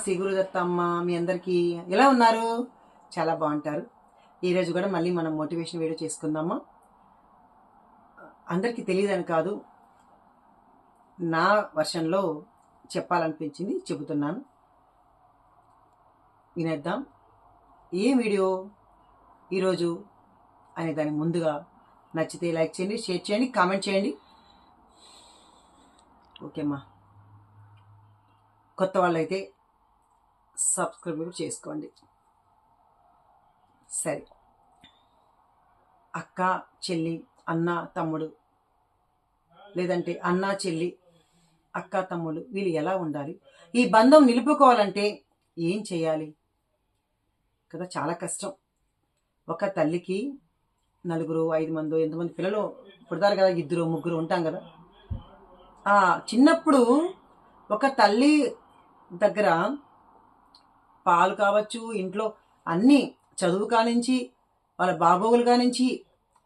శ్రీ గురుదత్త అమ్మ మీ అందరికీ ఎలా ఉన్నారు? చాలా బాగుంటారు. ఈరోజు కూడా మళ్ళీ మనం మోటివేషన్ వీడియో చేసుకుందామా? అందరికీ తెలియదని కాదు నా వర్షన్లో చెప్పాలనిపించింది చెబుతున్నాను. వినేద్దాం. ఏ వీడియో ఈరోజు అనే దాని ముందుగా నచ్చితే లైక్ చేయండి షేర్ చేయండి కామెంట్ చేయండి. ఓకేమ్మా. కొత్త వాళ్ళైతే సబ్స్క్రైబ్ కూడా చేసుకోండి. సరే. అక్క చెల్లి అన్న తమ్ముడు లేదంటే అన్న చెల్లి అక్క తమ్ముడు వీళ్ళు ఎలా ఉండాలి? ఈ బంధం నిలుపుకోవాలంటే ఏం చేయాలి? కదా చాలా కష్టం. ఒక తల్లికి నలుగురు ఐదు మంది ఎంతమంది పిల్లలు పుడతారు కదా ఇద్దరు ముగ్గురు ఉంటాం కదా. ఆ చిన్నప్పుడు ఒక తల్లి దగ్గర పాలు కావచ్చు ఇంట్లో అన్ని చదువు కానించి వాళ్ళ బాబోగులు కానించి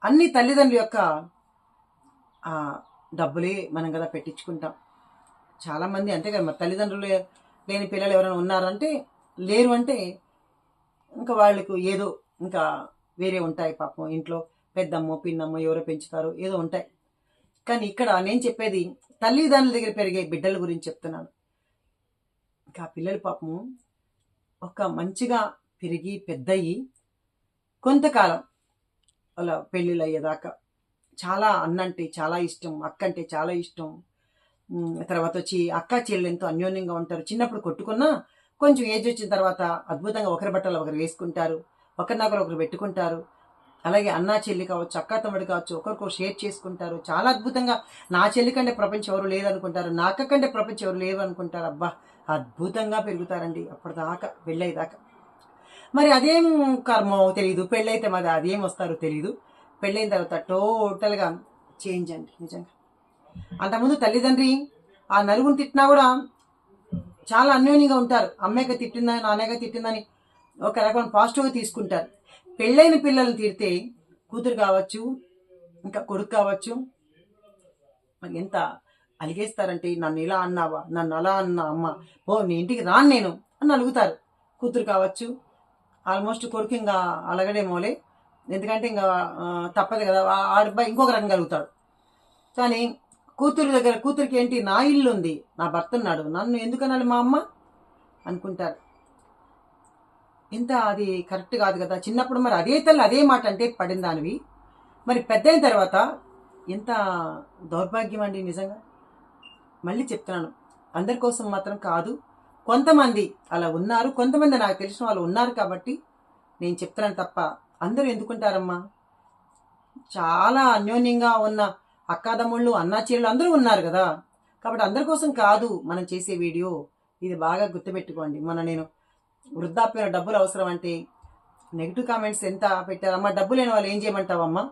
అన్ని తల్లిదండ్రుల యొక్క డబ్బులే మనం కదా పెట్టించుకుంటాం. చాలామంది అంతే కదా మరి తల్లిదండ్రులు లేని పిల్లలు ఎవరైనా ఉన్నారంటే లేరు అంటే ఇంకా వాళ్ళకు ఏదో ఇంకా వేరే ఉంటాయి పాపం. ఇంట్లో పెద్దమ్మో పిన్నమ్మో ఎవరో పెంచుతారు ఏదో ఉంటాయి. కానీ ఇక్కడ నేను చెప్పేది తల్లిదండ్రుల దగ్గర పెరిగే బిడ్డల గురించి చెప్తున్నాను. ఇంకా పిల్లలు పాపము ఒక మంచిగా పెరిగి పెద్దయి కొంతకాలం వాళ్ళ పెళ్ళిళ్ళు అయ్యేదాకా చాలా అన్నంటే చాలా ఇష్టం అక్క అంటే చాలా ఇష్టం. తర్వాత వచ్చి అక్క చెల్లెంతో అన్యోన్యంగా ఉంటారు. చిన్నప్పుడు కొట్టుకున్నా కొంచెం ఏజ్ వచ్చిన తర్వాత అద్భుతంగా ఒకరి బట్టలు ఒకరు వేసుకుంటారు ఒకరినొకరు ఒకరు పెట్టుకుంటారు. అలాగే అన్నా చెల్లి కావచ్చు అక్క తమ్ముడు కావచ్చు ఒకరికొకరు షేర్ చేసుకుంటారు. చాలా అద్భుతంగా నా చెల్లి కంటే ప్రపంచం ఎవరు లేరు అనుకుంటారు నా అక్క కంటే ప్రపంచం ఎవరు లేరు అనుకుంటారు అబ్బా అద్భుతంగా పెరుగుతారండి. అప్పటిదాకా పెళ్ళయ్యేదాకా. మరి అదేం కర్మో తెలియదు పెళ్ళైతే మరి అదేం వస్తారో తెలియదు పెళ్ళైన తర్వాత టోటల్గా చేంజ్ అండి నిజంగా. అంతకుముందు తల్లిదండ్రి ఆ నలుగురిని తిట్టినా కూడా చాలా అన్యోన్యంగా ఉంటారు. అమ్మాయిగా తిట్టిందని నాన్నగా తిట్టిందని ఒక రకమైన పాజిటివ్గా తీసుకుంటారు. పెళ్ళైన పిల్లల్ని తిడితే కూతురు కావచ్చు ఇంకా కొడుకు కావచ్చు మరి ఎంత అలిగేస్తారంటే నన్ను ఇలా అన్నావా? నన్ను అలా అన్నా అమ్మ. ఓ నీ ఇంటికి రాను నేను అని అలుగుతారు. కూతురు కావచ్చు. ఆల్మోస్ట్ కొడుకు ఇంకా అలగడేమోలే. ఎందుకంటే ఇంకా తప్పదు కదా. ఆ- అబ్బాయి ఇంకొక రకంగా అలుగుతాడు కానీ కూతురు దగ్గర కూతురికి ఏంటి? నా ఇల్లు ఉంది. నా భర్త ఉన్నాడు. నన్ను ఎందుకనాలి మా అమ్మ? అనుకుంటారు. ఇంత అది కరెక్ట్ కాదు కదా. చిన్నప్పుడు మరి అదే తల్లి అదే మాట అంటే పడిన దానివి మరి పెద్ద అయిన తర్వాత ఎంత దౌర్భాగ్యం అండి నిజంగా? మళ్ళీ చెప్తున్నాను. అందరి కోసం మాత్రం కాదు కొంతమంది అలా ఉన్నారు కొంతమంది నాకు తెలిసిన వాళ్ళు ఉన్నారు కాబట్టి నేను చెప్తున్నాను తప్ప అందరూ ఎందుకుంటారమ్మా? చాలా అన్యోన్యంగా ఉన్న అక్కాదమ్ముళ్ళు అన్నాచీరులు అందరూ ఉన్నారు కదా. కాబట్టి అందరి కోసం కాదు మనం చేసే వీడియో. ఇది బాగా గుర్తుపెట్టుకోండి. మన నేను వృద్ధాప్యంలో డబ్బులు అవసరం అంటే నెగిటివ్ కామెంట్స్ ఎంత పెట్టారమ్మా? డబ్బు లేని వాళ్ళు ఏం చేయమంటావమ్మా?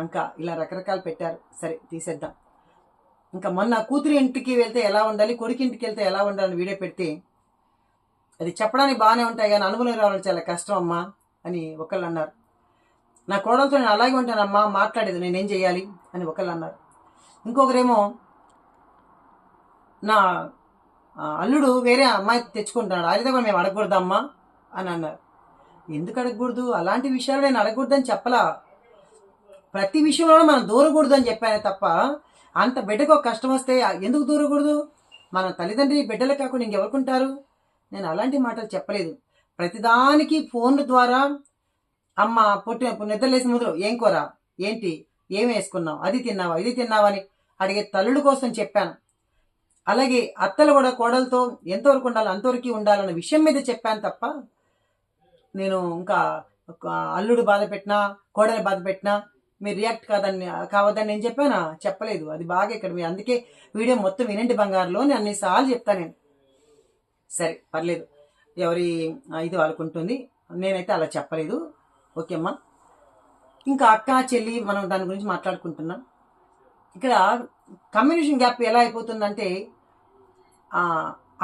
ఇంకా ఇలా రకరకాలు పెట్టారు. సరే తీసేద్దాం. ఇంకా మొన్న కూతురి ఇంటికి వెళ్తే ఎలా ఉండాలి కొడుకు ఇంటికి వెళ్తే ఎలా ఉండాలని వీడియో పెడితే అది చెప్పడానికి బాగానే ఉంటాయి కానీ అనుభవం రావడం చాలా కష్టం అమ్మా అని ఒకళ్ళు అన్నారు. నా కోడలతో నేను అలాగే ఉంటానమ్మా మాట్లాడేది నేనేం చేయాలి అని ఒకళ్ళు అన్నారు. ఇంకొకరేమో నా అల్లుడు వేరే అమ్మాయి తెచ్చుకుంటున్నాడు అది కూడా మేము అడగకూడదమ్మా అని అన్నారు. ఎందుకు అడగకూడదు? అలాంటి విషయాలు నేను అడగకూడదని చెప్పలా. ప్రతి విషయంలో మనం దూరకూడదు అని చెప్పానే తప్ప అంత బిడ్డకు కష్టం వస్తే ఎందుకు దూరకూడదు? మన తల్లిదండ్రి బిడ్డలు కాకుండా ఇంకెవరుకుంటారు? నేను అలాంటి మాటలు చెప్పలేదు. ప్రతిదానికి ఫోన్ల ద్వారా అమ్మ పొట్టి నిద్రలేసిన ముందు ఏం కూర? ఏంటి? ఏం వేసుకున్నావు? అది తిన్నావా? ఇది తిన్నావని అడిగే తల్లుల కోసం చెప్పాను. అలాగే అత్తలు కూడా కోడలతో ఎంతవరకు ఉండాలి అంతవరకు ఉండాలన్న విషయం మీద చెప్పాను తప్ప నేను ఇంకా అల్లుడు బాధ పెట్టినా కోడలు బాధ పెట్టినా మీరు రియాక్ట్ కాదని కావద్దని నేను చెప్పానా? చెప్పలేదు. అది బాగా ఇక్కడ మీ అందుకే వీడియో మొత్తం వినండి బంగారులో నేను అన్నిసార్లు చెప్తాను నేను. సరే పర్లేదు. ఎవరి ఇది వాళ్ళకుంటుంది. నేనైతే అలా చెప్పలేదు. ఓకే అమ్మా. ఇంకా అక్క చెల్లి మనం దాని గురించి మాట్లాడుకుంటున్నాం. ఇక్కడ కమ్యూనికేషన్ గ్యాప్ ఎలా అయిపోతుందంటే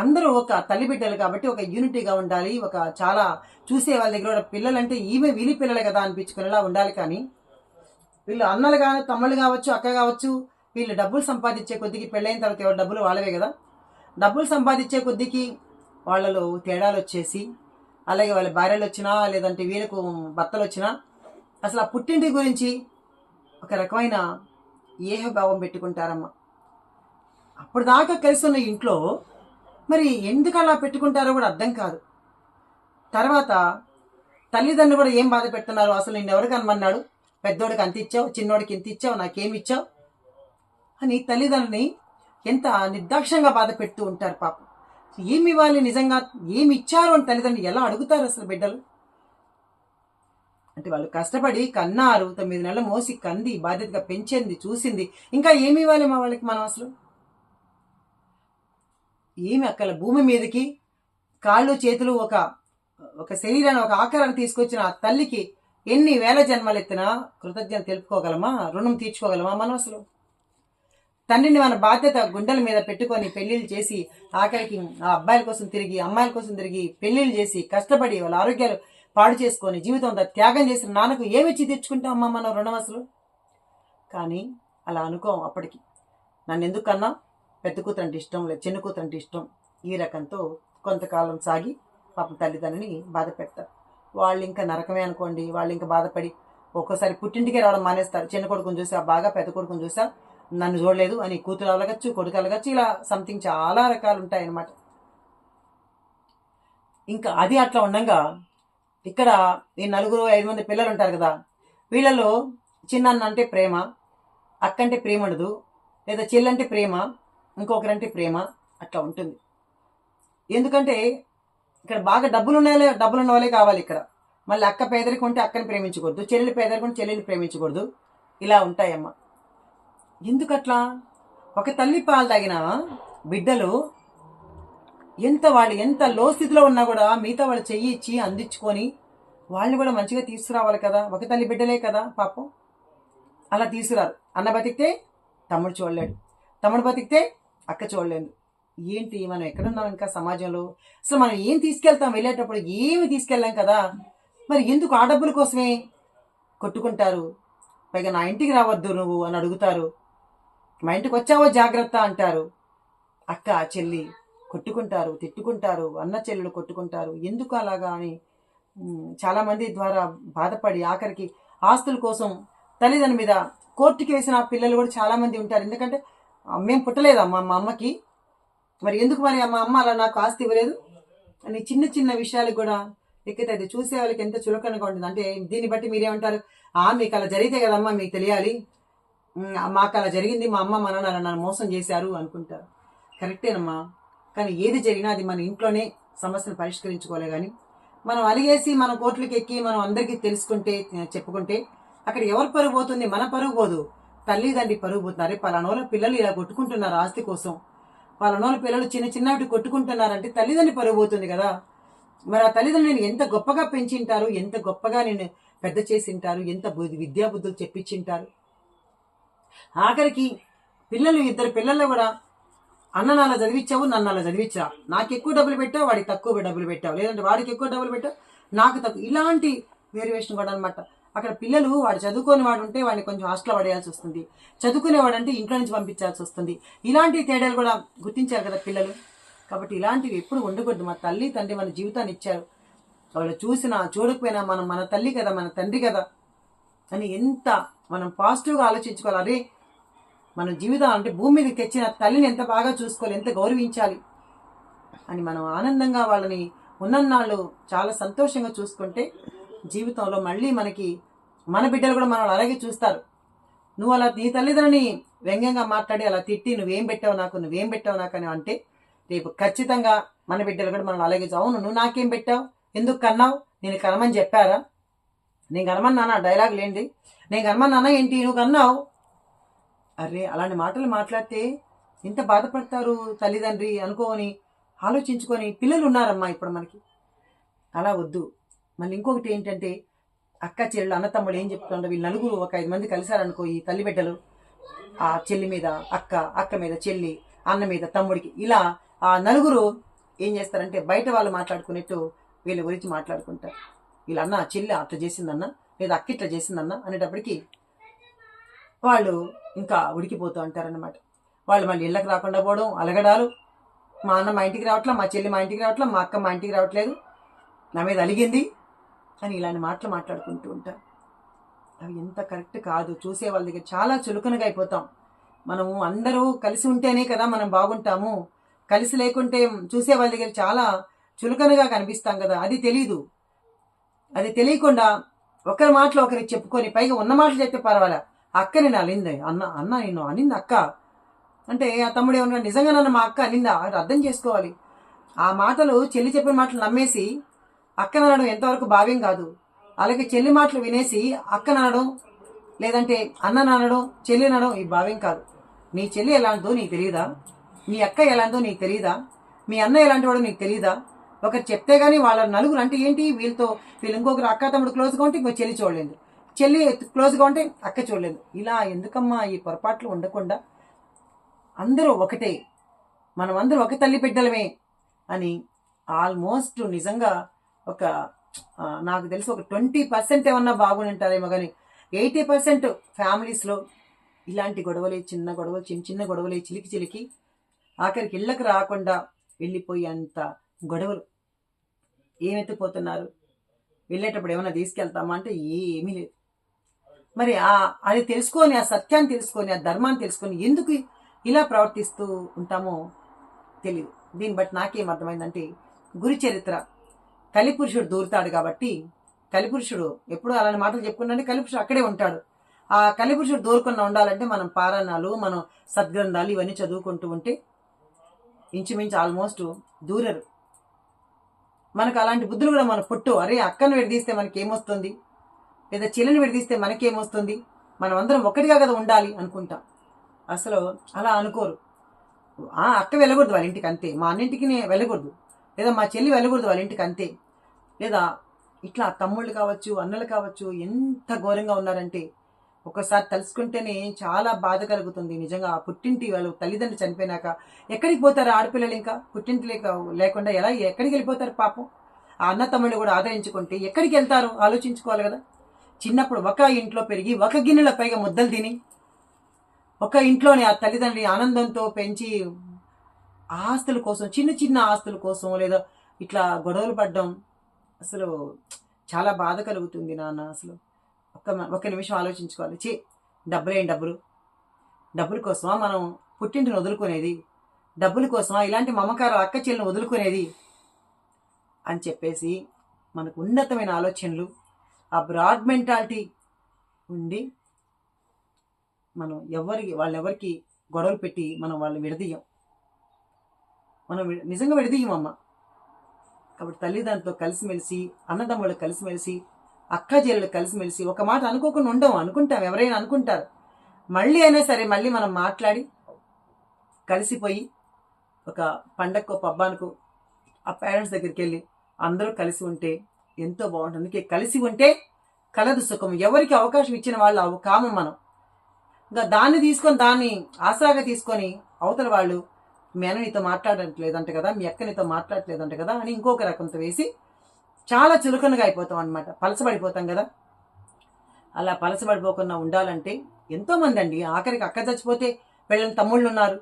అందరూ ఒక తల్లి బిడ్డలు కాబట్టి ఒక యూనిటీగా ఉండాలి. ఒక చాలా చూసే వాళ్ళ దగ్గర కూడా పిల్లలంటే ఈమె వీలి పిల్లలే కదా అనిపించుకునేలా ఉండాలి కానీ వీళ్ళు అన్నలు కానీ తమ్ముళ్ళు కావచ్చు అక్క కావచ్చు వీళ్ళు డబ్బులు సంపాదించే కొద్దికి పెళ్ళైన తర్వాత ఎవరు డబ్బులు వాళ్ళవే కదా? డబ్బులు సంపాదించే కొద్దికి వాళ్ళలో తేడాలు వచ్చేసి అలాగే వాళ్ళ భార్యలు వచ్చినా లేదంటే వీళ్ళకు భర్తలు వచ్చినా అసలు ఆ పుట్టింటి గురించి ఒక రకమైన ఏహభావం పెట్టుకుంటారమ్మా. అప్పుడు దాకా కలిసి ఉన్న ఇంట్లో మరి ఎందుకు అలా పెట్టుకుంటారో కూడా అర్థం కాదు. తర్వాత తల్లిదండ్రులు కూడా ఏం బాధ పెడుతున్నారు? అసలు నిన్న ఎవరికి అనమన్నాడు పెద్దోడికి అంత ఇచ్చావు చిన్నోడికి ఇంత ఇచ్చావు నాకేమి ఇచ్చావు? అని తల్లిదండ్రులని ఎంత నిర్దాక్షంగా బాధ పెడుతూ ఉంటారు పాపం. ఏమి ఇవ్వాలి నిజంగా? ఏమి ఇచ్చారు అని తల్లిదండ్రులు ఎలా అడుగుతారు అసలు బిడ్డలు? అంటే వాళ్ళు కష్టపడి కన్నారు తొమ్మిది నెలలు మోసి కంది బాధ్యతగా పెంచింది చూసింది. ఇంకా ఏమి ఇవ్వాలి మా వాళ్ళకి మనం అసలు? ఏమి అక్కల భూమి మీదకి కాళ్ళు చేతులు ఒక ఒక శరీరాన్ని ఒక ఆకారాన్ని తీసుకొచ్చిన ఆ తల్లికి ఎన్ని వేల జన్మలెత్తినా కృతజ్ఞత తెలుపుకోగలమా? రుణం తీర్చుకోగలమా? మనం అసలు తండ్రిని మన బాధ్యత గుండెల మీద పెట్టుకొని పెళ్ళిళ్ళు చేసి ఆఖరికి ఆ అబ్బాయిల కోసం తిరిగి అమ్మాయిల కోసం తిరిగి పెళ్ళిళ్ళు చేసి కష్టపడి వాళ్ళ ఆరోగ్యాలు పాడు చేసుకొని జీవితం అంతా త్యాగం చేసిన నాన్నకు ఏమిచ్చి తెచ్చుకుంటాం అమ్మ మనం రుణం అసలు? కానీ అలా అనుకోం అప్పటికి. నన్ను ఎందుకన్నా? పెద్ద కూతురు అంటే ఇష్టం లేదు చిన్న కూతురు అంటే ఇష్టం. ఈ రకంతో కొంతకాలం సాగి పాపం తల్లిదండ్రిని బాధ పెడతారు వాళ్ళు ఇంకా నరకమే అనుకోండి వాళ్ళు ఇంకా బాధపడి ఒక్కోసారి పుట్టింటికే రావడం మానేస్తారు. చిన్న కొడుకుని చూసా బాగా పెద్ద కొడుకుని చూసా నన్ను చూడలేదు అని కూతురు అలగచ్చు కొడుకు అలగచ్చు ఇలా సంథింగ్ చాలా రకాలు ఉంటాయి అన్నమాట ఇంకా అది అట్లా ఉండగా ఇక్కడ ఈ నలుగురు ఐదు మంది పిల్లలు ఉంటారు కదా వీళ్ళలో చిన్న అంటే ప్రేమ అక్క అంటే ప్రేమ ఉండదు లేదా చెల్లంటే ప్రేమ ఇంకొకరంటే ప్రేమ అట్లా ఉంటుంది. ఎందుకంటే ఇక్కడ బాగా డబ్బులు ఉన్నాయో డబ్బులు ఉన్న వాళ్ళే కావాలి ఇక్కడ. మళ్ళీ అక్క పేదరికం ఉంటే అక్కని ప్రేమించకూడదు చెల్లెలు పేదరికం ఉంటే చెల్లెలు ప్రేమించకూడదు. ఇలా ఉంటాయమ్మ. ఎందుకట్లా? ఒక తల్లి పాలు తాగిన బిడ్డలు ఎంత వాళ్ళు ఎంత లో స్థితిలో ఉన్నా కూడా మిగతా వాళ్ళు చెయ్యి ఇచ్చి అందించుకొని వాళ్ళని కూడా మంచిగా తీసుకురావాలి కదా. ఒక తల్లి బిడ్డలే కదా పాపం. అలా తీసుకురారు. అన్న బతికితే తమ్ముడు చూడలేడు. తమ్ముడు బతికితే అక్క చూడలేదు. ఏంటి మనం ఎక్కడున్నాం ఇంకా సమాజంలో? అసలు మనం ఏం తీసుకెళ్తాం? వెళ్ళేటప్పుడు ఏమి తీసుకెళ్ళాం కదా? మరి ఎందుకు ఆ డబ్బుల కోసమే కొట్టుకుంటారు? పైగా నా ఇంటికి రావద్దు నువ్వు అని అడుగుతారు. మా ఇంటికి వచ్చావో జాగ్రత్త అంటారు. అక్క చెల్లి కొట్టుకుంటారు తిట్టుకుంటారు అన్న చెల్లెలు కొట్టుకుంటారు. ఎందుకు అలాగా అని చాలామంది ద్వారా బాధపడి ఆఖరికి ఆస్తుల కోసం తల్లిదండ్రుల మీద కోర్టుకి వేసిన పిల్లలు కూడా చాలామంది ఉంటారు. ఎందుకంటే మేము పుట్టలేదమ్మా మా అమ్మకి. మరి ఎందుకు మరి మా అమ్మ అలా నాకు ఆస్తి ఇవ్వలేదు? అని చిన్న చిన్న విషయాలు కూడా ఎక్కితే అది చూసే వాళ్ళకి ఎంత చులకనగా ఉంటుంది. అంటే దీన్ని బట్టి మీరేమంటారు? ఆ మీకు అలా జరిగితే కదమ్మా మీకు తెలియాలి. మాకు అలా జరిగింది మా అమ్మ మా నాన్న నన్ను మోసం చేశారు అనుకుంటారు. కరెక్టేనమ్మా. కానీ ఏది జరిగినా అది మన ఇంట్లోనే సమస్యను పరిష్కరించుకోలే కానీ మనం అలిగేసి మన కోట్లకి ఎక్కి మనం అందరికీ తెలుసుకుంటే చెప్పుకుంటే అక్కడ ఎవరు పరుగు పోతుంది? మన పరుగు పోదు. తల్లిదండ్రి పరుగు పోతున్నారు పలానోళ్ళ పిల్లలు ఇలా కొట్టుకుంటున్నారు ఆస్తి కోసం. పలానోళ్ళ పిల్లలు చిన్న చిన్నటి కొట్టుకుంటున్నారంటే తల్లిదండ్రి పరుగు కదా. మరి ఆ తల్లిదండ్రులు నేను ఎంత గొప్పగా పెంచింటారు ఎంత గొప్పగా నేను పెద్ద చేసింటారు ఎంత బుద్ధి చెప్పించింటారు. ఆఖరికి పిల్లలు ఇద్దరు పిల్లలు కూడా అన్న నాలా చదివించావు నన్ను అలా చదివించా నాకు ఎక్కువ డబ్బులు పెట్టావు వాడికి తక్కువ డబ్బులు పెట్టావు. లేదంటే వాడికి ఎక్కువ డబ్బులు పెట్టావు నాకు తక్కువ. ఇలాంటి వేరియేషన్ కూడా అనమాట అక్కడ పిల్లలు వాడు చదువుకొని వాడు ఉంటే వాడిని కొంచెం హాస్టల్ పడేయాల్సి వస్తుంది. చదువుకునేవాడు అంటే ఇంట్లో నుంచి పంపించాల్సి వస్తుంది. ఇలాంటి తేడాలు కూడా గుర్తించారు కదా పిల్లలు. కాబట్టి ఇలాంటివి ఎప్పుడు ఉండకూడదు. మా తల్లి తండ్రి మన జీవితాన్ని ఇచ్చారు. వాళ్ళు చూసినా చూడకపోయినా మనం మన తల్లి కదా మన తండ్రి కదా అని ఎంత మనం పాజిటివ్గా ఆలోచించుకోవాలి. అరే మన జీవితం అంటే భూమి మీదకి తెచ్చిన తల్లిని ఎంత బాగా చూసుకోవాలి ఎంత గౌరవించాలి అని మనం ఆనందంగా వాళ్ళని ఉన్నన్నాళ్ళు చాలా సంతోషంగా చూసుకుంటే జీవితంలో మళ్ళీ మనకి మన బిడ్డలు కూడా మనల్ని అలాగే చూస్తారు. నువ్వు అలా నీ తల్లిదండ్రుని వ్యంగ్యంగా మాట్లాడి అలా తిట్టి నువ్వేం పెట్టావు నాకు నువ్వేం పెట్టావు నాకు అని అంటే రేపు ఖచ్చితంగా మన బిడ్డలు కూడా మనల్ని అలాగే చూ- అవును నువ్వు నాకేం పెట్టావు? ఎందుకు కన్నావు? నేను కనమని చెప్పారా? నేను కనమన్నానా డైలాగ్ లేండి నేను కనమన్నానా ఏంటి? నువ్వు కన్నావు? అరే అలాంటి మాటలు మాట్లాడితే ఎంత బాధపడతారు తల్లిదండ్రి అనుకోని ఆలోచించుకొని పిల్లలు ఉన్నారమ్మా ఇప్పుడు మనకి. అలా వద్దు. మళ్ళీ ఇంకొకటి ఏంటంటే అక్క చెల్లెలు అన్న తమ్ముడు ఏం చెప్తుండో వీళ్ళు నలుగురు ఒక ఐదు మంది కలిశారనుకో ఈ తల్లి బిడ్డలు ఆ చెల్లి మీద అక్క అక్క మీద చెల్లి అన్న మీద తమ్ముడికి ఇలా ఆ నలుగురు ఏం చేస్తారంటే బయట వాళ్ళు మాట్లాడుకునేట్టు వీళ్ళ గురించి మాట్లాడుకుంటారు. వీళ్ళ అన్న చెల్లి అట్లా చేసిందన్న లేదా అక్క ఇట్లా చేసిందన్న అనేటప్పటికి వాళ్ళు ఇంకా ఉడికిపోతూ ఉంటారన్నమాట. వాళ్ళు మళ్ళీ ఇళ్ళకి రాకుండా పోవడం అలగడాలు. మా అన్న మా ఇంటికి రావట్లే మా చెల్లి మా ఇంటికి రావట్లే మా అక్క మా ఇంటికి రావట్లేదు. నా మీద అలిగింది. అని ఇలాంటి మాటలు మాట్లాడుకుంటూ ఉంటారు అవి ఎంత కరెక్ట్ కాదు. చూసే వాళ్ళ దగ్గర చాలా చులకనగా అయిపోతాం. మనము అందరూ కలిసి ఉంటేనే కదా మనం బాగుంటాము. కలిసి లేకుంటే చూసే వాళ్ళ దగ్గర చాలా చులకనగా కనిపిస్తాం కదా. అది తెలీదు. అది తెలియకుండా ఒకరి మాటలు ఒకరికి చెప్పుకొని పైగా ఉన్న మాటలు చెప్తే పర్వాలే. అక్క నేను అలింది అన్న అన్న నేను అనింది అక్క. అంటే ఆ తమ్ముడు ఏమన్నా నిజంగా నన్ను మా అక్క అనిందా? అది అర్థం చేసుకోవాలి. ఆ మాటలు చెల్లి చెప్పిన మాటలు నమ్మేసి అక్కనడం ఎంతవరకు భావ్యం కాదు. అలాగే చెల్లి మాటలు వినేసి అక్కనడం లేదంటే అన్న అనడం చెల్లి అనడం ఈ భావ్యం కాదు. నీ చెల్లి ఎలాంటిదో నీకు తెలియదా మీ అక్క ఎలాంటిదో నీకు తెలియదా మీ అన్న ఎలాంటి వాడో నీకు తెలియదా ఒకరు చెప్తే గానీ వాళ్ళ నలుగురు అంటే ఏంటి? వీళ్ళతో వీళ్ళు ఇంకొకరు అక్క తమ్ముడు క్లోజ్గా ఉంటే ఇంకో చెల్లి చూడలేదు. చెల్లి క్లోజ్గా ఉంటే అక్క చూడలేదు. ఇలా ఎందుకమ్మా ఈ పొరపాట్లు ఉండకుండా అందరూ ఒకటే మనం అందరూ ఒక తల్లి బిడ్డలమే అని ఆల్మోస్ట్ నిజంగా ఒక నాకు తెలిసి ఒక ట్వంటీ పర్సెంట్ ఏమన్నా బాగుంటారేమో కానీ ఎయిటీ పర్సెంట్ ఫ్యామిలీస్లో ఇలాంటి గొడవలే చిన్న గొడవలు చిన్న చిన్న గొడవలే చిలికి చిలికి ఆఖరికి ఇళ్ళకి రాకుండా వెళ్ళిపోయేంత గొడవలు. ఏమెత్తిపోతున్నారు? వెళ్ళేటప్పుడు ఏమైనా తీసుకెళ్తామా అంటే ఏమీ లేదు. మరి ఆ అది తెలుసుకొని ఆ సత్యాన్ని తెలుసుకొని ఆ ధర్మాన్ని తెలుసుకొని ఎందుకు ఇలా ప్రవర్తిస్తూ ఉంటామో తెలియదు దీన్ని బట్టి నాకేం అర్థమైందంటే గురి చరిత్ర కలిపురుషుడు దూరుతాడు కాబట్టి కలిపురుషుడు ఎప్పుడు అలాంటి మాటలు చెప్పుకున్నాడంటే కలిపురుషుడు అక్కడే ఉంటాడు. ఆ కలిపురుషుడు దూరకుండా ఉండాలంటే మనం పారాయణాలు మనం సద్గ్రంథాలు ఇవన్నీ చదువుకుంటూ ఉంటే ఇంచుమించు ఆల్మోస్ట్ దూరరు. మనకు అలాంటి బుద్ధులు కూడా మన పుట్టు అరే అక్కను విడదీస్తే మనకి ఏమొస్తుంది లేదా చెల్లిని విడదీస్తే మనకేమొస్తుంది? మనం అందరం ఒకటిగా కదా ఉండాలి అనుకుంటాం. అసలు అలా అనుకోరు. ఆ అక్క వెళ్ళకూడదు వాళ్ళ ఇంటికి అంతే. మా అన్నింటికి వెళ్ళకూడదు. లేదా మా చెల్లి వెళ్ళకూడదు వాళ్ళ ఇంటికి అంతే. లేదా ఇట్లా తమ్ముళ్ళు కావచ్చు అన్నలు కావచ్చు ఎంత ఘోరంగా ఉన్నారంటే ఒకసారి తలుసుకుంటేనే చాలా బాధ కలుగుతుంది నిజంగా. పుట్టింటి వాళ్ళు తల్లిదండ్రులు చనిపోయినాక ఎక్కడికి పోతారు ఆడపిల్లలు ఇంకా? పుట్టింటి లేక లేకుండా ఎలా ఎక్కడికి వెళ్ళిపోతారు పాపం? ఆ అన్న తమ్ముళ్ళు కూడా ఆదరించుకుంటే ఎక్కడికి వెళ్తారు? ఆలోచించుకోవాలి కదా. చిన్నప్పుడు ఒక ఇంట్లో పెరిగి ఒక గిన్నెల పైగా ముద్దలు తిని ఒక ఇంట్లోనే ఆ తల్లిదండ్రి ఆనందంతో పెంచి ఆస్తుల కోసం చిన్న చిన్న ఆస్తుల కోసం లేదా ఇట్లా గొడవలు పడ్డం అసలు చాలా బాధ కలుగుతుంది నాన్న అసలు. ఒక్క ఒక్క నిమిషం ఆలోచించుకోవాలి. చే డబ్బులేం డబ్బులు. డబ్బుల కోసమా మనం పుట్టింటిని వదులుకునేది? డబ్బుల కోసమా ఇలాంటి మమకారం అక్క చెల్లిని వదులుకునేది? అని చెప్పేసి మనకు ఉన్నతమైన ఆలోచనలు ఆ బ్రాడ్ మెంటాలిటీ ఉండి మనం ఎవరికి వాళ్ళెవరికి గొడవలు పెట్టి మనం వాళ్ళని విడదీయం. మనం నిజంగా విడదీయమమ్మ. కాబట్టి తల్లిదండ్రులతో కలిసిమెలిసి అన్నదమ్ముళ్ళు కలిసిమెలిసి అక్క చెల్లెలు కలిసిమెలిసి ఒక మాట అనుకోకుండా ఉండవు. అనుకుంటాం. ఎవరైనా అనుకుంటారు. మళ్ళీ అయినా సరే మళ్ళీ మనం మాట్లాడి కలిసిపోయి ఒక పండక్కో పబ్బానికో ఆ పేరెంట్స్ దగ్గరికి వెళ్ళి అందరూ కలిసి ఉంటే ఎంతో బాగుంటుంది. అందుకే కలిసి ఉంటే కలదు సుఖం. ఎవరికి అవకాశం ఇచ్చిన వాళ్ళు అవు కామం మనం. ఇంకా దాన్ని తీసుకొని దాన్ని ఆసరాగా తీసుకొని అవతల వాళ్ళు మీ అన్న నీతో మాట్లాడట్లేదంట కదా మీ అక్క నీతో మాట్లాడట్లేదంట కదా అని ఇంకొక రకంతో వేసి చాలా చులకనగా అయిపోతాం అనమాట పలసబడిపోతాం కదా. అలా పలసబడిపోకుండా ఉండాలంటే ఎంతోమంది అండి ఆఖరికి అక్క చచ్చిపోతే వీళ్ళని తమ్ముళ్ళు ఉన్నారు.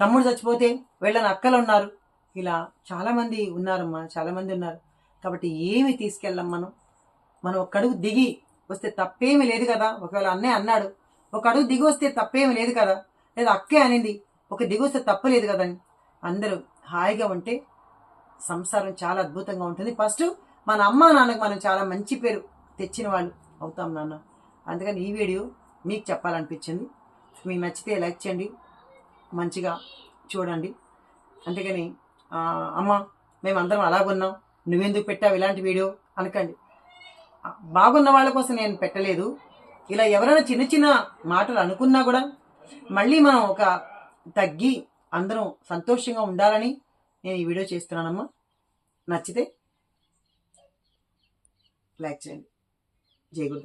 తమ్ముడు చచ్చిపోతే వీళ్ళని అక్కలు ఉన్నారు. ఇలా చాలామంది ఉన్నారమ్మా చాలామంది ఉన్నారు. కాబట్టి ఏమి తీసుకెళ్ళాం మనం? మనం ఒక అడుగు దిగి వస్తే తప్పేమీ లేదు కదా. ఒకవేళ అన్నయ్య అన్నాడు ఒక అడుగు దిగి వస్తే తప్పేమీ లేదు కదా. లేదా అక్కే అనింది ఒక దిగి తప్పలేదు కదండి. అందరూ హాయిగా ఉంటే సంసారం చాలా అద్భుతంగా ఉంటుంది. ఫస్ట్ మన అమ్మ నాన్నకు మనం చాలా మంచి పేరు తెచ్చిన వాళ్ళు అవుతాం నాన్న. అందుకని ఈ వీడియో మీకు చెప్పాలనిపించింది. మీకు నచ్చితే లైక్ చేయండి. మంచిగా చూడండి. అంతేగాని అమ్మ మేమందరం అలాగున్నాం నువ్వెందుకు పెట్టావు ఇలాంటి వీడియో అనకండి. బాగున్న వాళ్ళ కోసం నేను పెట్టలేదు. ఇలా ఎవరైనా చిన్న చిన్న మాటలు అనుకున్నా కూడా మళ్ళీ మనం ఒక తగ్గి అందరం సంతోషంగా ఉండాలని నేను ఈ వీడియో చేస్తున్నానమ్మా. నచ్చితే లైక్ చేయండి. జై గురుదత్.